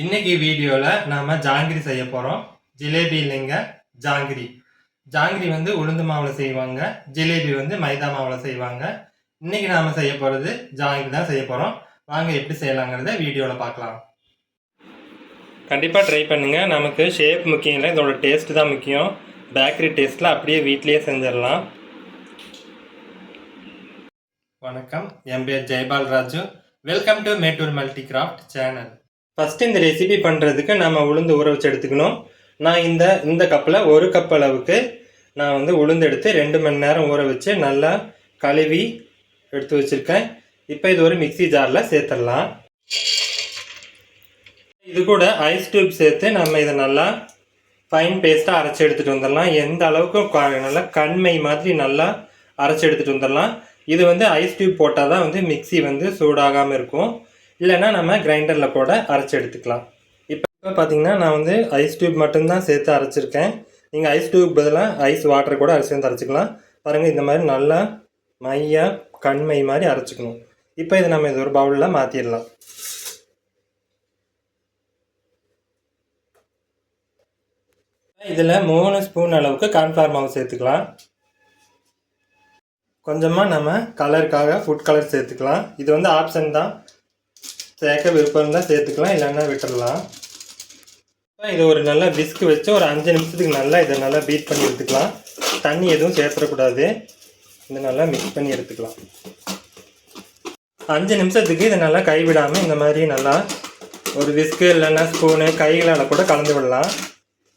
இன்னைக்கு வீடியோவில் நாம் ஜாங்கிரி செய்ய போகிறோம் ஜிலேபி இல்லைங்க ஜாங்கிரி. ஜாங்கிரி வந்து உளுந்து மாவில் செய்வாங்க ஜிலேபி வந்து மைதா மாவில் செய்வாங்க. இன்னைக்கு நாம் செய்ய போகிறது ஜாங்கிரி தான் செய்ய போகிறோம் வாங்க எப்படி செய்யலாங்கிறத வீடியோவில் பார்க்கலாம். கண்டிப்பாக ட்ரை பண்ணுங்கள் நமக்கு ஷேப் முக்கியம் இல்லை இதோட டேஸ்ட் தான் முக்கியம். பேக்கரி டேஸ்ட்டில் அப்படியே வீட்லேயே செஞ்சிடலாம். வணக்கம். என் பேர் Jaipal Raju. Welcome to Mettur multi craft channel first இந்த ரெசிபி பண்ணுறதுக்கு நம்ம உளுந்து ஊற வச்சு எடுத்துக்கணும். நான் இந்த இந்த கப்பில் ஒரு கப் அளவுக்கு நான் வந்து உளுந்து எடுத்து ரெண்டு மணி நேரம் ஊற வச்சு நல்லா கழுவி எடுத்து வச்சுருக்கேன். இப்போ இது ஒரு மிக்ஸி ஜாரில் சேர்த்துடலாம். இது கூட ஐஸ் டியூப் சேர்த்து நம்ம இதை நல்லா ஃபைன் பேஸ்ட்டாக அரைச்சி எடுத்துகிட்டு வந்துடலாம். எந்த அளவுக்கு நல்லா கண்மை மாதிரி நல்லா அரைச்சி எடுத்துகிட்டு வந்துடலாம். இது வந்து ஐஸ் டியூப் போட்டால் தான் வந்து மிக்ஸி வந்து சூடாகாமல் இருக்கும். இல்லைன்னா நம்ம கிரைண்டரில் கூட அரைச்சி எடுத்துக்கலாம். இப்போ இப்போ பார்த்தீங்கன்னா நான் வந்து ஐஸ் டியூப் மட்டும்தான் சேர்த்து அரைச்சிருக்கேன். நீங்கள் ஐஸ் டியூப் பதிலாக ஐஸ் வாட்டர் கூட அரைச்சி வந்து அரைச்சிக்கலாம். பாருங்கள் இந்த மாதிரி நல்லா மையாக கண்மை மாதிரி அரைச்சிக்கணும். இப்போ இதை நம்ம இது ஒரு பவுலில் மாற்றிடலாம் இதில் மூணு ஸ்பூன் அளவுக்கு கார்ன்ஃப்ளவர் மாவு சேர்த்துக்கலாம். கொஞ்சமாக நம்ம கலருக்காக ஃபுட் கலர் சேர்த்துக்கலாம். இது வந்து ஆப்ஷன் தான். சேர்க்க விருப்பம் இருந்தால் சேர்த்துக்கலாம் இல்லைன்னா விட்டுடலாம் இது ஒரு நல்ல பிஸ்க் வச்சு ஒரு அஞ்சு நிமிஷத்துக்கு நல்லா இதை நல்லா பீட் பண்ணி எடுத்துக்கலாம். தண்ணி எதுவும் சேர்த்துடக்கூடாது. இதை நல்லா மிக்ஸ் பண்ணி எடுத்துக்கலாம். அஞ்சு நிமிஷத்துக்கு இதை நல்லா கைவிடாமல் இந்த மாதிரி நல்லா ஒரு விஸ்கு இல்லைன்னா ஸ்பூனு கைகளால் கூட கலந்து விடலாம்.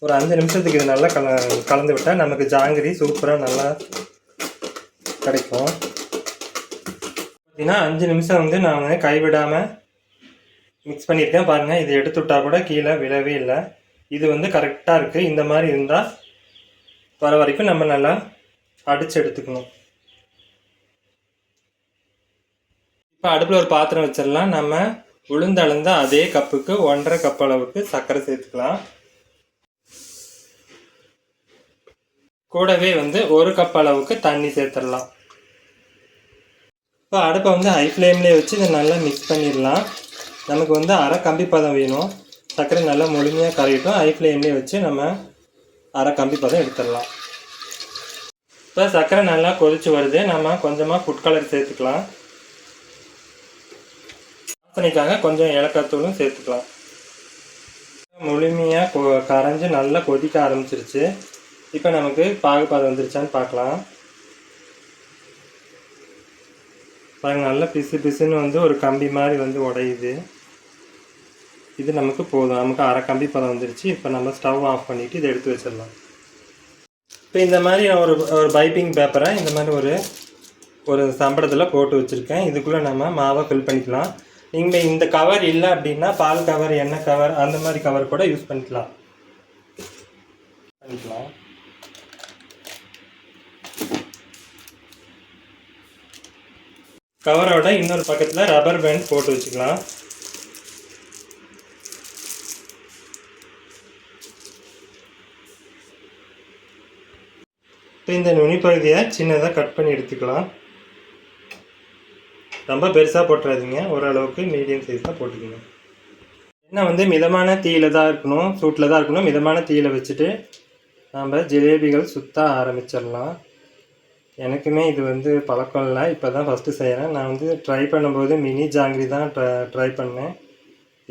ஒரு அஞ்சு நிமிஷத்துக்கு இது நல்லா கல கலந்து விட்டால் நமக்கு ஜாங்கிரி சூப்பராக நல்லா கிடைக்கும். பார்த்தீங்கன்னா அஞ்சு நிமிஷம் வந்து நான் கைவிடாமல் மிக்ஸ் பண்ணியிருக்கேன் பாருங்கள் இது எடுத்து விட்டா கூட கீழே விழவே இல்லை. இது வந்து கரெக்டாக இருக்குது இந்த மாதிரி இருந்தால் வர வரைக்கும் நம்ம நல்லா அடித்து எடுத்துக்கணும். இப்போ அடுப்பில் ஒரு பாத்திரம் வச்சிடலாம். நம்ம உளுந்தளந்த அதே கப்புக்கு ஒன்றரை கப் அளவுக்கு சர்க்கரை சேர்த்துக்கலாம். கூடவே வந்து ஒரு கப் அளவுக்கு தண்ணி சேர்த்துடலாம். இப்போ அடுப்பை வந்து ஹை ஃப்ளேம்லேயே வச்சு இதை நல்லா மிக்ஸ் பண்ணிடலாம். நமக்கு வந்து அரை கம்பி பதம் வேணும். சர்க்கரை நல்லா முழுமையாக கரையிட்டும். ஹை ஃப்ளேம்லேயே வச்சு நம்ம அரை கம்பி பதம் எடுத்துடலாம். இப்போ சர்க்கரை நல்லா கொதிச்சு வருது. நம்ம கொஞ்சமாக ஃபுட் கலர் சேர்த்துக்கலாம். வாசனைக்காக கொஞ்சம் ஏலக்காய்த்தூளும் சேர்த்துக்கலாம். முழுமையாக கொ கரைஞ்சி நல்லா கொதிக்க ஆரம்பிச்சிருச்சு. இப்போ நமக்கு பாகுபாதம் வந்துருச்சான்னு பார்க்கலாம். பாருங்க நல்லா பிசு பிசுன்னு வந்து ஒரு கம்பி மாதிரி வந்து உடையுது. இது நமக்கு போதும். நமக்கு அரை கம்பி பதம் வந்துருச்சு. இப்போ நம்ம ஸ்டவ் ஆஃப் பண்ணிவிட்டு இதை எடுத்து வச்சிடலாம். இப்போ இந்த மாதிரி ஒரு ஒரு பைப்பிங் பேப்பரை இந்த மாதிரி ஒரு ஒரு சம்பளத்தில் போட்டு வச்சுருக்கேன். இதுக்குள்ளே நம்ம மாவை ஃபில் பண்ணிக்கலாம். நீங்கள் இந்த கவர் இல்லை அப்படின்னா பால் கவர் எண்ணெய் கவர் அந்த மாதிரி கவர் கூட யூஸ் பண்ணிக்கலாம். பண்ணிக்கலாம். கவரோட இன்னொரு பக்கத்தில் ரப்பர் பேண்ட் போட்டு வச்சுக்கலாம். இப்போ இந்த நுனி பகுதியை சின்னதாக கட் பண்ணி எடுத்துக்கலாம். ரொம்ப பெருசாக போட்டுறாதீங்க. ஓரளவுக்கு மீடியம் சைஸாக போட்டுக்கோங்க. எண்ணெய் வந்து மிதமான தீயில தான் இருக்கணும். சூட்டில் தான் இருக்கணும். மிதமான தீயில வச்சுட்டு நம்ம ஜிலேபிகள் சுற்ற ஆரம்பிச்சிடலாம். எனக்குமே இது வந்து பழக்கம் இல்லை. இப்போ தான் ஃபஸ்ட்டு செய்கிறேன் நான் வந்து ட்ரை பண்ணும்போது மினி ஜாங்கிரி தான் ட்ரை ட்ரை பண்ணேன்.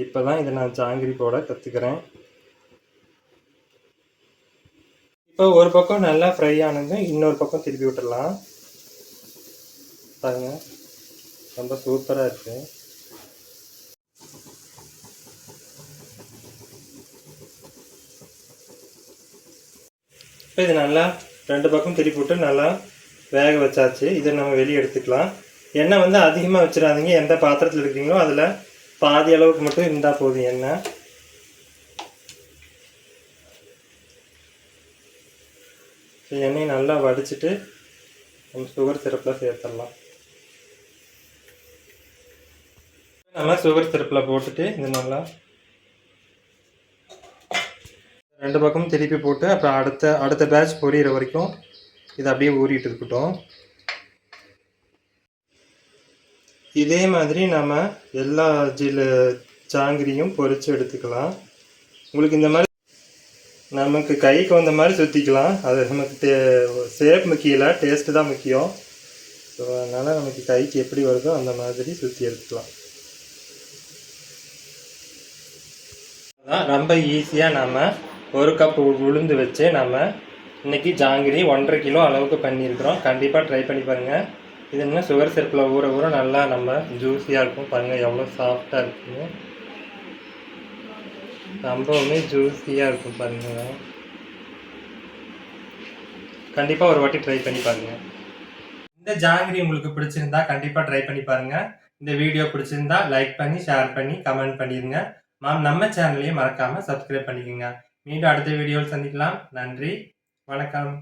இப்போ தான் இதை நான் ஜாங்கிரி போட கற்றுக்கிறேன் இப்போ ஒரு பக்கம் நல்லா ஃப்ரை ஆனது இன்னொரு பக்கம் திருப்பி விட்டுடலாம். பாருங்க. ரொம்ப சூப்பராக இருக்குது இப்போ இது நல்லா ரெண்டு பக்கம் திருப்பி விட்டு நல்லா வேக வச்சாச்சு. இதை நம்ம வெளியே எடுத்துக்கலாம். எண்ணெய் வந்து அதிகமாக வச்சிடாதீங்க. எந்த பாத்திரத்தில் இருக்கீங்களோ அதில் பாதி அளவுக்கு மட்டும் இருந்தால் போதும் எண்ணெய். எண்ணெயை நல்லா வடிச்சிட்டு நம்ம சுகர் சிரப்பில் சேர்த்துடலாம். நம்ம சுகர் சிரப்பில் போட்டுட்டு இது நல்லா ரெண்டு பக்கமும் திருப்பி போட்டு அப்புறம் அடுத்த அடுத்த பேட்ச் பொரியிற வரைக்கும் இது அப்படியே ஊறிட்டு இருக்கட்டும். இதே மாதிரி நம்ம எல்லா ஜில ஜாங்கிரியும் பொரித்து எடுத்துக்கலாம். உங்களுக்கு இந்த மாதிரி நமக்கு கைக்கு வந்த மாதிரி சுற்றிக்கலாம் அது நமக்கு தே ஷேப் முக்கியல டேஸ்ட்டு தான் முக்கியம். ஸோ அதனால் நமக்கு கைக்கு எப்படி வருதோ அந்த மாதிரி சுற்றி எடுத்துக்கலாம். அதான் ரொம்ப ஈஸியாக நம்ம ஒரு கப் உளுந்து வச்சு நம்ம இன்னைக்கு ஜாங்கிரி ஒன்றரை கிலோ அளவுக்கு பண்ணியிருக்கிறோம். கண்டிப்பாக ட்ரை பண்ணி பாருங்கள் இது என்ன சுகர் செருப்பில் ஊற ஊற நல்லா நம்ம ஜூஸியாக இருக்கும். பாருங்கள் எவ்வளோ சாஃப்டாக இருக்குன்னு. ரொம்பவுமே ஜூஸியாக இருக்கும் பாருங்கள் கண்டிப்பாக ஒரு வாட்டி ட்ரை பண்ணி பாருங்கள் இந்த ஜாங்கிரி உங்களுக்கு பிடிச்சிருந்தா கண்டிப்பாக ட்ரை பண்ணி பாருங்கள் இந்த வீடியோ பிடிச்சிருந்தா லைக் பண்ணி ஷேர் பண்ணி கமெண்ட் பண்ணிடுங்க மேம் நம்ம சேனலையும் மறக்காமல் சப்ஸ்கிரைப் பண்ணிக்கோங்க. மீண்டும் அடுத்த வீடியோவில் சந்திக்கலாம். நன்றி. வணக்கம்.